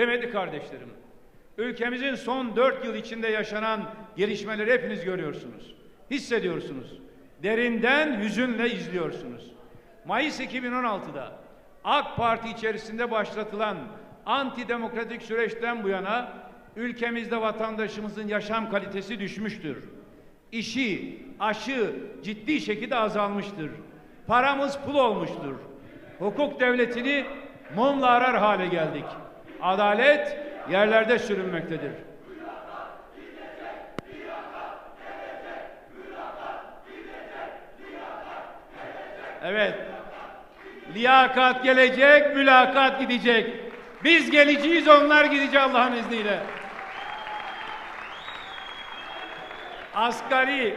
Kıymetli kardeşlerim, ülkemizin son dört yıl içinde yaşanan gelişmeleri hepiniz görüyorsunuz. Hissediyorsunuz. Derinden hüzünle izliyorsunuz. Mayıs 2016'da AK Parti içerisinde başlatılan antidemokratik süreçten bu yana ülkemizde vatandaşımızın yaşam kalitesi düşmüştür. İşi, aşı ciddi şekilde azalmıştır. Paramız pul olmuştur. Hukuk devletini mumla arar hale geldik. Adalet yerlerde sürünmektedir. Evet. Liyakat gelecek, mülakat gidecek. Biz geleceğiz, onlar gidecek Allah'ın izniyle. Asgari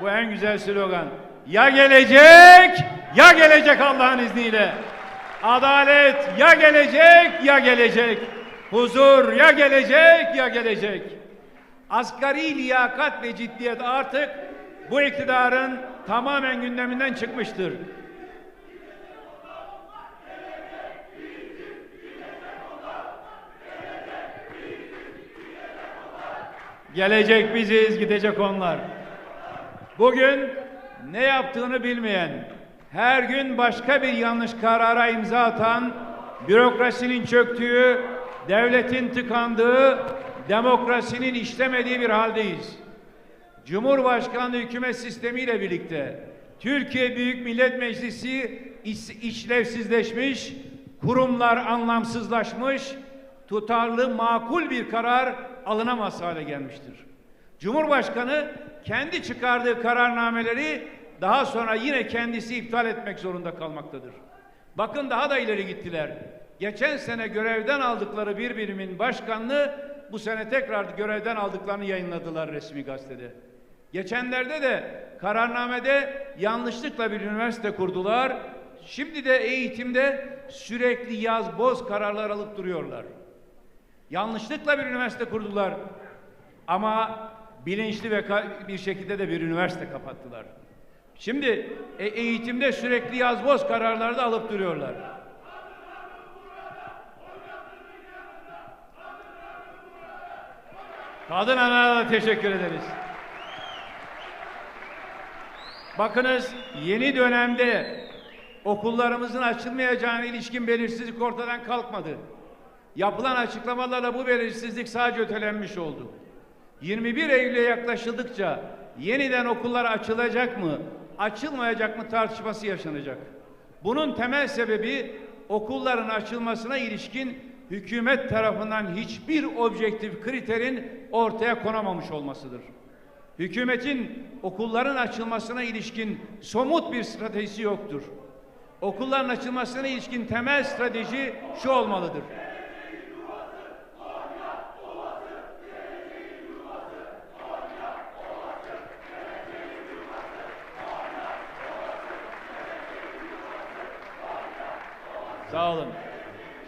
Bu en güzel slogan. Ya gelecek, ya gelecek Allah'ın izniyle. Adalet ya gelecek, ya gelecek. Huzur ya gelecek, ya gelecek. Asgari liyakat ve ciddiyet artık bu iktidarın tamamen gündeminden çıkmıştır. Gelecek biziz, gidecek onlar. Bugün ne yaptığını bilmeyen, her gün başka bir yanlış karara imza atan, bürokrasinin çöktüğü, devletin tıkandığı, demokrasinin işlemediği bir haldeyiz. Cumhurbaşkanlığı hükümet sistemiyle birlikte Türkiye Büyük Millet Meclisi iş- işlevsizleşmiş, kurumlar anlamsızlaşmış, tutarlı makul bir karar alınamaz hale gelmiştir. Cumhurbaşkanı kendi çıkardığı kararnameleri daha sonra yine kendisi iptal etmek zorunda kalmaktadır. Bakın daha da ileri gittiler. Geçen sene görevden aldıkları bir birimin başkanlığı bu sene tekrar görevden aldıklarını yayınladılar resmi gazetede. Geçenlerde de kararnamede yanlışlıkla bir üniversite kurdular. Şimdi de eğitimde sürekli yaz boz kararlar alıp duruyorlar. Yanlışlıkla bir üniversite kurdular. Ama bilinçli ve bir şekilde de bir üniversite kapattılar. Şimdi e- eğitimde sürekli yaz boz kararları da alıp duruyorlar. Kadın Ana'ya da teşekkür ederiz. Bakınız yeni dönemde okullarımızın açılmayacağına ilişkin belirsizlik ortadan kalkmadı. Yapılan açıklamalarla bu belirsizlik sadece ötelenmiş oldu. 21 Eylül'e yaklaşıldıkça yeniden okullar açılacak mı, açılmayacak mı tartışması yaşanacak. Bunun temel sebebi okulların açılmasına ilişkin hükümet tarafından hiçbir objektif kriterin ortaya konamamış olmasıdır. Hükümetin okulların açılmasına ilişkin somut bir stratejisi yoktur. Okulların açılmasına ilişkin temel strateji şu olmalıdır. Sağ olun.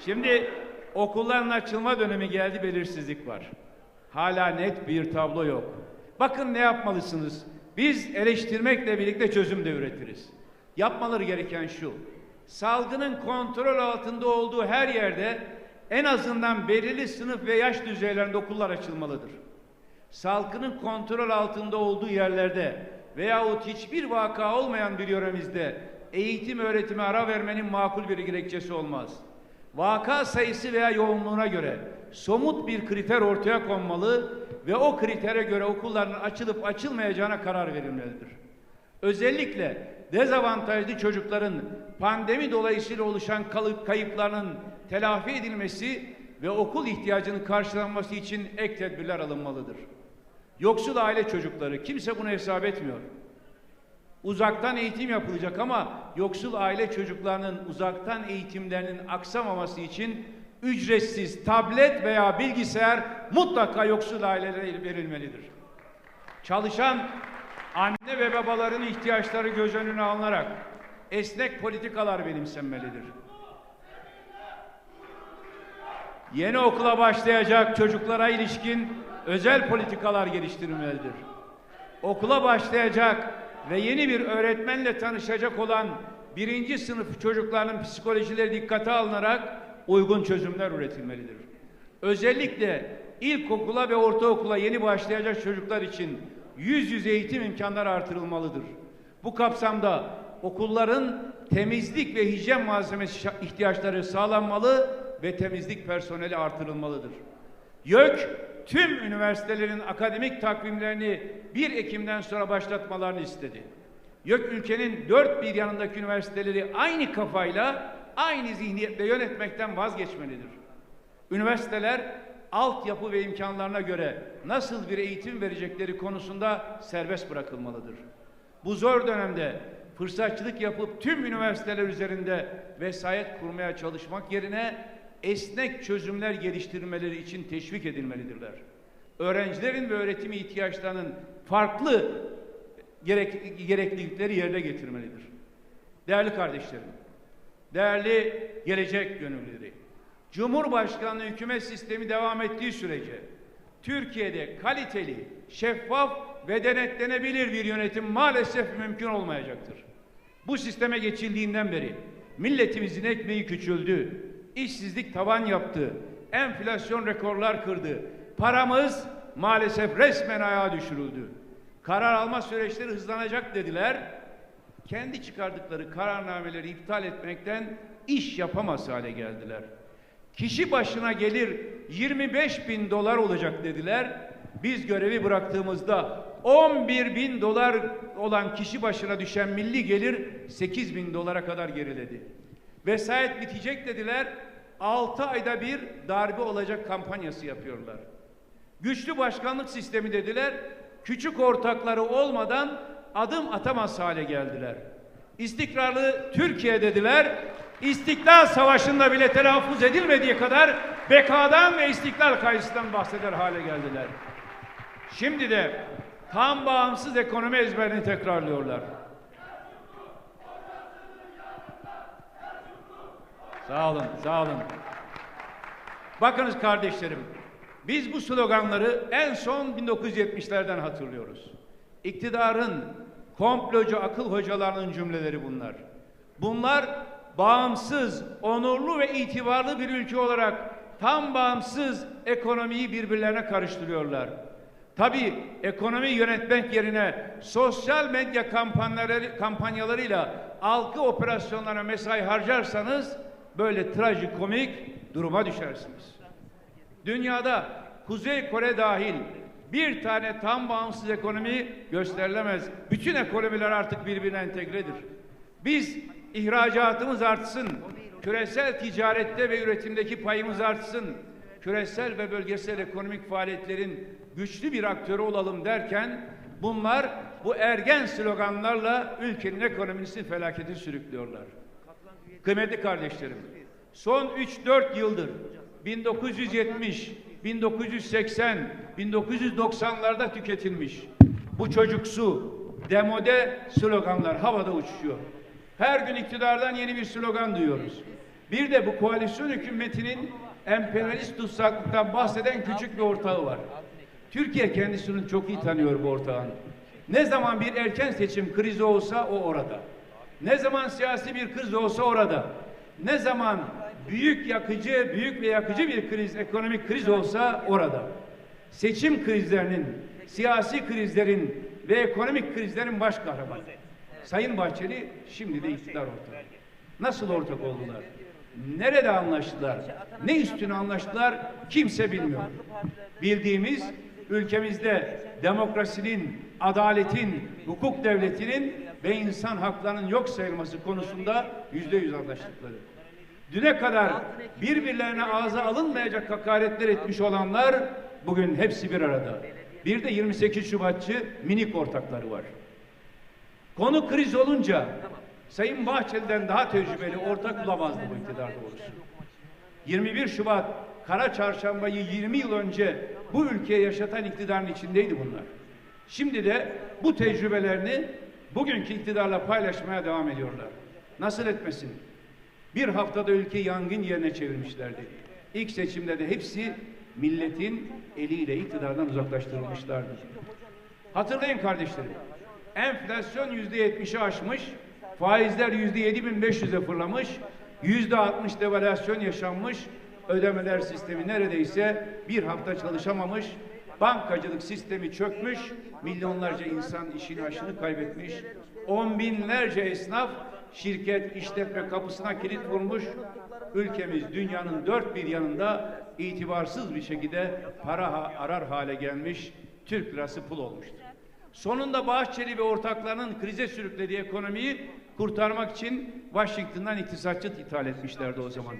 Şimdi okulların açılma dönemi geldi, belirsizlik var. Hala net bir tablo yok. Bakın ne yapmalısınız? Biz eleştirmekle birlikte çözüm de üretiriz. Yapmaları gereken şu. Salgının kontrol altında olduğu her yerde en azından belirli sınıf ve yaş düzeylerinde okullar açılmalıdır. Salgının kontrol altında olduğu yerlerde veyahut hiçbir vaka olmayan bir yöremizde eğitim öğretime ara vermenin makul bir gerekçesi olmaz. Vaka sayısı veya yoğunluğuna göre somut bir kriter ortaya konmalı ve o kritere göre okulların açılıp açılmayacağına karar verilmelidir. Özellikle dezavantajlı çocukların pandemi dolayısıyla oluşan kalıp kayıplarının telafi edilmesi ve okul ihtiyacının karşılanması için ek tedbirler alınmalıdır. Yoksul aile çocukları kimse bunu hesap etmiyor. Uzaktan eğitim yapılacak ama yoksul aile çocuklarının uzaktan eğitimlerinin aksamaması için ücretsiz tablet veya bilgisayar mutlaka yoksul ailelere verilmelidir. Çalışan anne ve babaların ihtiyaçları göz önüne alınarak esnek politikalar benimsenmelidir. Yeni okula başlayacak çocuklara ilişkin özel politikalar geliştirilmelidir. Okula başlayacak ve yeni bir öğretmenle tanışacak olan birinci sınıf çocukların psikolojileri dikkate alınarak uygun çözümler üretilmelidir. Özellikle ilkokula ve ortaokula yeni başlayacak çocuklar için yüz yüze eğitim imkanları artırılmalıdır. Bu kapsamda okulların temizlik ve hijyen malzemesi ihtiyaçları sağlanmalı ve temizlik personeli artırılmalıdır. YÖK tüm üniversitelerin akademik takvimlerini 1 Ekim'den sonra başlatmalarını istedi. YÖK ülkenin dört bir yanındaki üniversiteleri aynı kafayla, aynı zihniyetle yönetmekten vazgeçmelidir. Üniversiteler altyapı ve imkanlarına göre nasıl bir eğitim verecekleri konusunda serbest bırakılmalıdır. Bu zor dönemde fırsatçılık yapıp tüm üniversiteler üzerinde vesayet kurmaya çalışmak yerine esnek çözümler geliştirmeleri için teşvik edilmelidirler. Öğrencilerin ve öğretim ihtiyaçlarının farklı gerek, gereklilikleri yerine getirmelidir. Değerli kardeşlerim, değerli gelecek gönüllüleri, Cumhurbaşkanlığı hükümet sistemi devam ettiği sürece Türkiye'de kaliteli, şeffaf ve denetlenebilir bir yönetim maalesef mümkün olmayacaktır. Bu sisteme geçildiğinden beri milletimizin ekmeği küçüldü, işsizlik tavan yaptı, enflasyon rekorlar kırdı, paramız maalesef resmen ayağa düşürüldü. Karar alma süreçleri hızlanacak dediler, kendi çıkardıkları kararnameleri iptal etmekten iş yapamaz hale geldiler. Kişi başına gelir 25 bin dolar olacak dediler. Biz görevi bıraktığımızda 11 bin dolar olan kişi başına düşen milli gelir 8 bin dolara kadar geriledi. Vesayet bitecek dediler. 6 ayda bir darbe olacak kampanyası yapıyorlar. Güçlü başkanlık sistemi dediler. Küçük ortakları olmadan adım atamaz hale geldiler. İstikrarlı Türkiye dediler. İstiklal Savaşı'nda bile telaffuz edilmediği kadar bekadan ve istiklal kayısından bahseder hale geldiler. Şimdi de tam bağımsız ekonomi ezberini tekrarlıyorlar. Sağ olun, sağ olun. Bakınız kardeşlerim, biz bu sloganları en son 1970'lerden hatırlıyoruz. İktidarın komplocu akıl hocalarının cümleleri bunlar. Bunlar bağımsız, onurlu ve itibarlı bir ülke olarak tam bağımsız ekonomiyi birbirlerine karıştırıyorlar. Tabii ekonomi yönetmek yerine sosyal medya kampanyaları, kampanyalarıyla algı operasyonlarına mesai harcarsanız böyle trajikomik duruma düşersiniz. Dünyada Kuzey Kore dahil bir tane tam bağımsız ekonomi gösterilemez. Bütün ekonomiler artık birbirine entegredir. Biz ihracatımız artsın, küresel ticarette ve üretimdeki payımız artsın, küresel ve bölgesel ekonomik faaliyetlerin güçlü bir aktörü olalım derken bunlar bu ergen sloganlarla ülkenin ekonomisini felakete sürüklüyorlar. Kıymetli kardeşlerim, son 3-4 yıldır 1970, 1980, 1990'larda tüketilmiş bu çocuksu, demode sloganlar havada uçuşuyor. Her gün iktidardan yeni bir slogan duyuyoruz. Bir de bu koalisyon hükümetinin emperyalist tutsaklıktan bahseden küçük bir ortağı var. Türkiye kendisini çok iyi tanıyor bu ortağın. Ne zaman bir erken seçim krizi olsa o orada. Ne zaman siyasi bir kriz olsa orada. Ne zaman büyük yakıcı, büyük ve yakıcı bir kriz, ekonomik kriz olsa orada. Seçim krizlerinin, siyasi krizlerin ve ekonomik krizlerin baş kahramanı. Sayın Bahçeli şimdi de iktidar ortağı. Nasıl ortak oldular? Nerede anlaştılar? Ne üstüne anlaştılar? Kimse bilmiyor. Bildiğimiz ülkemizde demokrasinin, adaletin, hukuk devletinin ve insan haklarının yok sayılması konusunda yüzde yüz anlaştıkları. Düne kadar birbirlerine ağza alınmayacak hakaretler etmiş olanlar bugün hepsi bir arada. Bir de 28 Şubatçı minik ortakları var. Konu kriz olunca Sayın Bahçeli'den daha tecrübeli ortak bulamazdı bu iktidar doğrusu. 21 Şubat Kara Çarşamba'yı 20 yıl önce bu ülkeye yaşatan iktidarın içindeydi bunlar. Şimdi de bu tecrübelerini bugünkü iktidarla paylaşmaya devam ediyorlar. Nasıl etmesin? Bir haftada ülke yangın yerine çevirmişlerdi. İlk seçimde de hepsi milletin eliyle iktidardan uzaklaştırılmışlardı. Hatırlayın kardeşlerim. enflasyon yüzde yetmişi aşmış, faizler yüzde yedi bin beş yüze fırlamış, yüzde altmış devalüasyon yaşanmış, ödemeler sistemi neredeyse bir hafta çalışamamış, bankacılık sistemi çökmüş, milyonlarca insan işini aşını kaybetmiş, on binlerce esnaf şirket, işletme kapısına kilit vurmuş, ülkemiz dünyanın dört bir yanında itibarsız bir şekilde para arar hale gelmiş, Türk lirası pul olmuştur. Sonunda Bahçeli ve ortaklarının krize sürüklediği ekonomiyi kurtarmak için Washington'dan iktisatçı ithal etmişlerdi o zaman.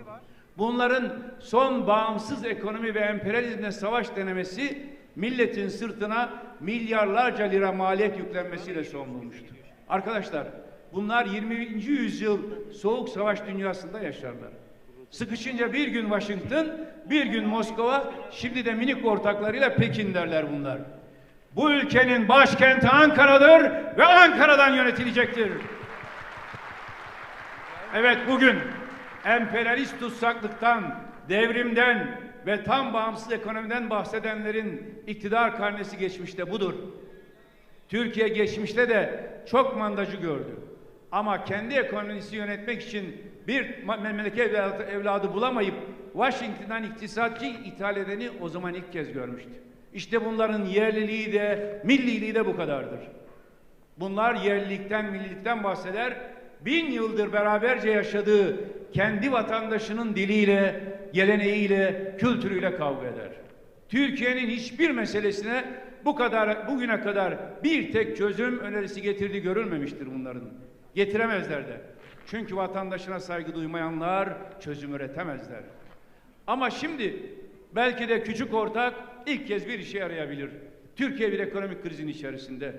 Bunların son bağımsız ekonomi ve emperyalizmle savaş denemesi milletin sırtına milyarlarca lira maliyet yüklenmesiyle son bulmuştu. Arkadaşlar bunlar 20. yüzyıl soğuk savaş dünyasında yaşarlar. Sıkışınca bir gün Washington, bir gün Moskova, şimdi de minik ortaklarıyla Pekin derler bunlar. Bu ülkenin başkenti Ankara'dır ve Ankara'dan yönetilecektir. Evet bugün emperyalist tutsaklıktan, devrimden ve tam bağımsız ekonomiden bahsedenlerin iktidar karnesi geçmişte budur. Türkiye geçmişte de çok mandacı gördü. Ama kendi ekonomisi yönetmek için bir memleket evladı, evladı bulamayıp Washington'dan iktisatçı ithal edeni o zaman ilk kez görmüştü. İşte bunların yerliliği de milliliği de bu kadardır. Bunlar yerlilikten, millilikten bahseder. Bin yıldır beraberce yaşadığı kendi vatandaşının diliyle, geleneğiyle, kültürüyle kavga eder. Türkiye'nin hiçbir meselesine bu kadar bugüne kadar bir tek çözüm önerisi getirdiği görülmemiştir bunların. Getiremezler de. Çünkü vatandaşına saygı duymayanlar çözüm üretemezler. Ama şimdi belki de küçük ortak ilk kez bir işe yarayabilir. Türkiye bir ekonomik krizin içerisinde.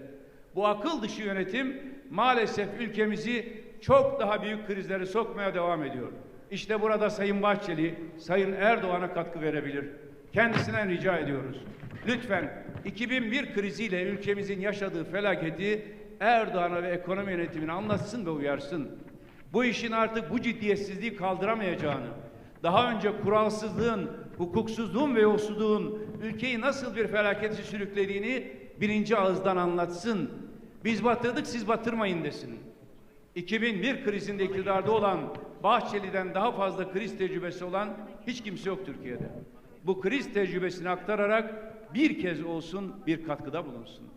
Bu akıl dışı yönetim maalesef ülkemizi çok daha büyük krizlere sokmaya devam ediyor. İşte burada Sayın Bahçeli, Sayın Erdoğan'a katkı verebilir. Kendisinden rica ediyoruz. Lütfen 2001 kriziyle ülkemizin yaşadığı felaketi Erdoğan'a ve ekonomi yönetimine anlatsın ve uyarsın. Bu işin artık bu ciddiyetsizliği kaldıramayacağını, daha önce kuralsızlığın, hukuksuzluğun ve yolsuzluğun ülkeyi nasıl bir felakete sürüklediğini birinci ağızdan anlatsın. Biz batırdık siz batırmayın desin. 2001 krizinde iktidarda olan Bahçeli'den daha fazla kriz tecrübesi olan hiç kimse yok Türkiye'de. Bu kriz tecrübesini aktararak bir kez olsun bir katkıda bulunsun.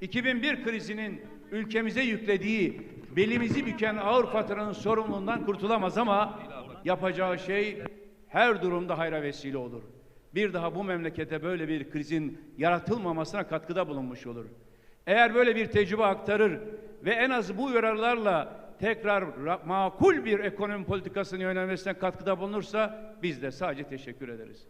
2001 krizinin ülkemize yüklediği belimizi büken ağır faturanın sorumluluğundan kurtulamaz ama yapacağı şey her durumda hayra vesile olur. Bir daha bu memlekete böyle bir krizin yaratılmamasına katkıda bulunmuş olur. Eğer böyle bir tecrübe aktarır ve en az bu uyarılarla tekrar ra- makul bir ekonomi politikasının yönelmesine katkıda bulunursa biz de sadece teşekkür ederiz.